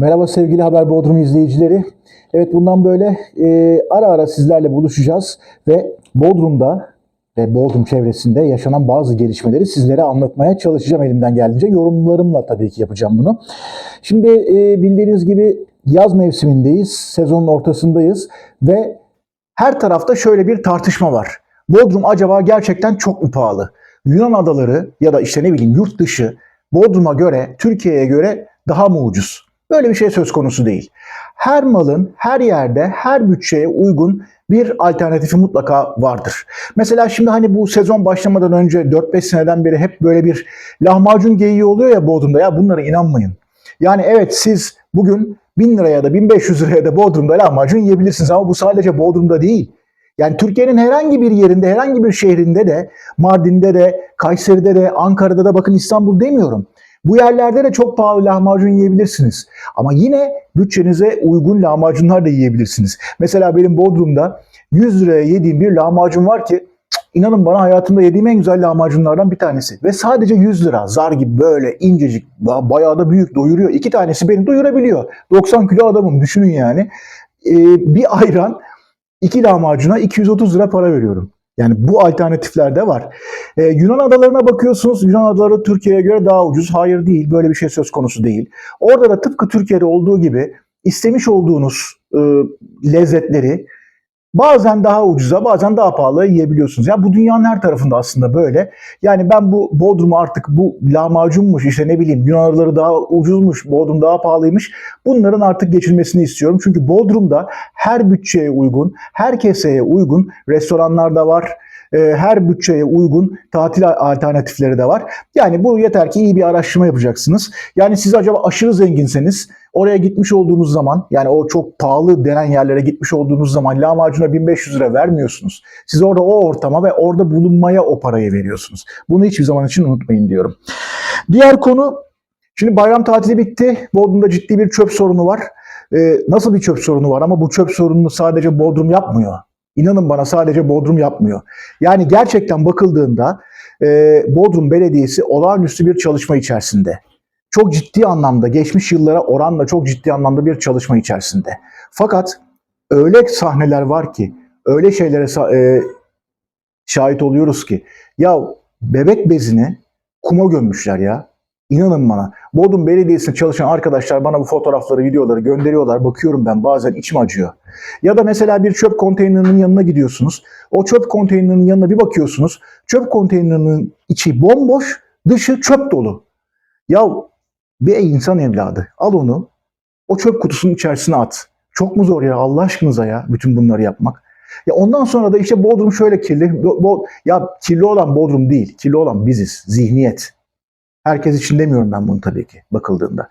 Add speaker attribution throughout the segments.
Speaker 1: Merhaba sevgili Haber Bodrum izleyicileri. Evet bundan böyle e, ara ara sizlerle buluşacağız ve Bodrum'da ve Bodrum çevresinde yaşanan bazı gelişmeleri sizlere anlatmaya çalışacağım elimden geldiğince. Yorumlarımla tabii ki yapacağım bunu. Şimdi e, bildiğiniz gibi yaz mevsimindeyiz, sezonun ortasındayız ve her tarafta şöyle bir tartışma var. Bodrum acaba gerçekten çok mu pahalı? Yunan adaları ya da işte ne bileyim yurt dışı Bodrum'a göre, Türkiye'ye göre daha mı ucuz? Böyle bir şey söz konusu değil. Her malın her yerde, her bütçeye uygun bir alternatifi mutlaka vardır. Mesela şimdi hani bu sezon başlamadan önce 4-5 seneden beri hep böyle bir lahmacun geyiği oluyor ya Bodrum'da. Ya bunlara inanmayın. Yani evet siz bugün 1000 liraya da 1500 liraya da Bodrum'da lahmacun yiyebilirsiniz ama bu sadece Bodrum'da değil. Yani Türkiye'nin herhangi bir yerinde, herhangi bir şehrinde de, Mardin'de de, Kayseri'de de, Ankara'da da bakın İstanbul demiyorum. Bu yerlerde de çok pahalı lahmacun yiyebilirsiniz. Ama yine bütçenize uygun lahmacunlar da yiyebilirsiniz. Mesela benim Bodrum'da 100 liraya yediğim bir lahmacun var ki inanın bana hayatımda yediğim en güzel lahmacunlardan bir tanesi. Ve sadece 100 lira. Zar gibi böyle incecik, ba- bayağı da büyük doyuruyor. İki tanesi beni doyurabiliyor. 90 kilo adamım düşünün yani. Ee, bir ayran iki lahmacuna 230 lira para veriyorum. Yani bu alternatifler de var. Ee, Yunan adalarına bakıyorsunuz. Yunan adaları Türkiye'ye göre daha ucuz. Hayır değil. Böyle bir şey söz konusu değil. Orada da tıpkı Türkiye'de olduğu gibi istemiş olduğunuz e, lezzetleri bazen daha ucuza bazen daha pahalı yiyebiliyorsunuz. Ya bu dünyanın her tarafında aslında böyle. Yani ben bu Bodrum'u artık bu lahmacunmuş işte ne bileyim Yunan adaları daha ucuzmuş, Bodrum daha pahalıymış. Bunların artık geçilmesini istiyorum. Çünkü Bodrum'da her bütçeye uygun, her keseye uygun restoranlar da var. E, her bütçeye uygun tatil alternatifleri de var. Yani bu yeter ki iyi bir araştırma yapacaksınız. Yani siz acaba aşırı zenginseniz oraya gitmiş olduğunuz zaman yani o çok pahalı denen yerlere gitmiş olduğunuz zaman lahmacuna 1500 lira vermiyorsunuz. Siz orada o ortama ve orada bulunmaya o parayı veriyorsunuz. Bunu hiçbir zaman için unutmayın diyorum. Diğer konu şimdi bayram tatili bitti. Bodrum'da ciddi bir çöp sorunu var. Ee, nasıl bir çöp sorunu var ama bu çöp sorununu sadece Bodrum yapmıyor. İnanın bana sadece Bodrum yapmıyor. Yani gerçekten bakıldığında e, Bodrum Belediyesi olağanüstü bir çalışma içerisinde. Çok ciddi anlamda geçmiş yıllara oranla çok ciddi anlamda bir çalışma içerisinde. Fakat öyle sahneler var ki, öyle şeylere e, şahit oluyoruz ki ya bebek bezini kuma gömmüşler ya. İnanın bana. Bodrum Belediyesi'nde çalışan arkadaşlar bana bu fotoğrafları, videoları gönderiyorlar. Bakıyorum ben bazen içim acıyor. Ya da mesela bir çöp konteynerinin yanına gidiyorsunuz. O çöp konteynerinin yanına bir bakıyorsunuz. Çöp konteynerinin içi bomboş, dışı çöp dolu. Ya bir insan evladı al onu o çöp kutusunun içerisine at. Çok mu zor ya Allah aşkınıza ya bütün bunları yapmak. Ya ondan sonra da işte Bodrum şöyle kirli. Bo- ya kirli olan Bodrum değil. Kirli olan biziz. Zihniyet. Herkes için demiyorum ben bunu tabii ki bakıldığında.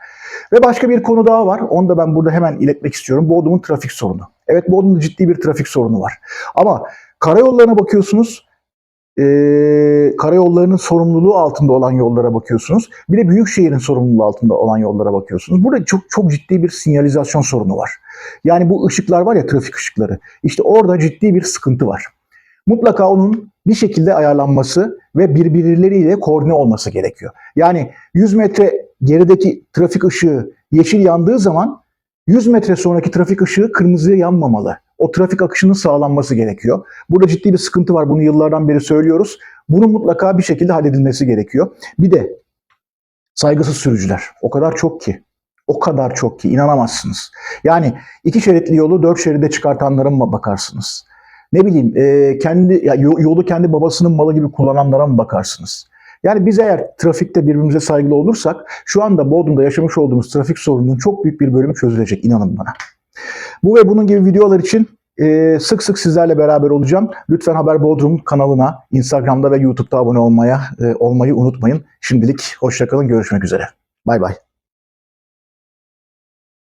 Speaker 1: Ve başka bir konu daha var. Onu da ben burada hemen iletmek istiyorum. Bodrum'un trafik sorunu. Evet Bodrum'da ciddi bir trafik sorunu var. Ama karayollarına bakıyorsunuz. eee, karayollarının sorumluluğu altında olan yollara bakıyorsunuz. Bir de büyükşehirin sorumluluğu altında olan yollara bakıyorsunuz. Burada çok çok ciddi bir sinyalizasyon sorunu var. Yani bu ışıklar var ya trafik ışıkları. İşte orada ciddi bir sıkıntı var. Mutlaka onun bir şekilde ayarlanması ve birbirleriyle koordine olması gerekiyor. Yani 100 metre gerideki trafik ışığı yeşil yandığı zaman 100 metre sonraki trafik ışığı kırmızıya yanmamalı. O trafik akışının sağlanması gerekiyor. Burada ciddi bir sıkıntı var. Bunu yıllardan beri söylüyoruz. Bunun mutlaka bir şekilde halledilmesi gerekiyor. Bir de saygısız sürücüler. O kadar çok ki. O kadar çok ki inanamazsınız. Yani iki şeritli yolu dört şeride çıkartanlara mı bakarsınız? Ne bileyim e, kendi ya, yo- yolu kendi babasının malı gibi kullananlara mı bakarsınız? Yani biz eğer trafikte birbirimize saygılı olursak şu anda Bodrum'da yaşamış olduğumuz trafik sorununun çok büyük bir bölümü çözülecek inanın bana. Bu ve bunun gibi videolar için e, sık sık sizlerle beraber olacağım. Lütfen Haber Bodrum kanalına Instagram'da ve YouTube'da abone olmaya e, olmayı unutmayın. Şimdilik hoşçakalın görüşmek üzere. Bay bay.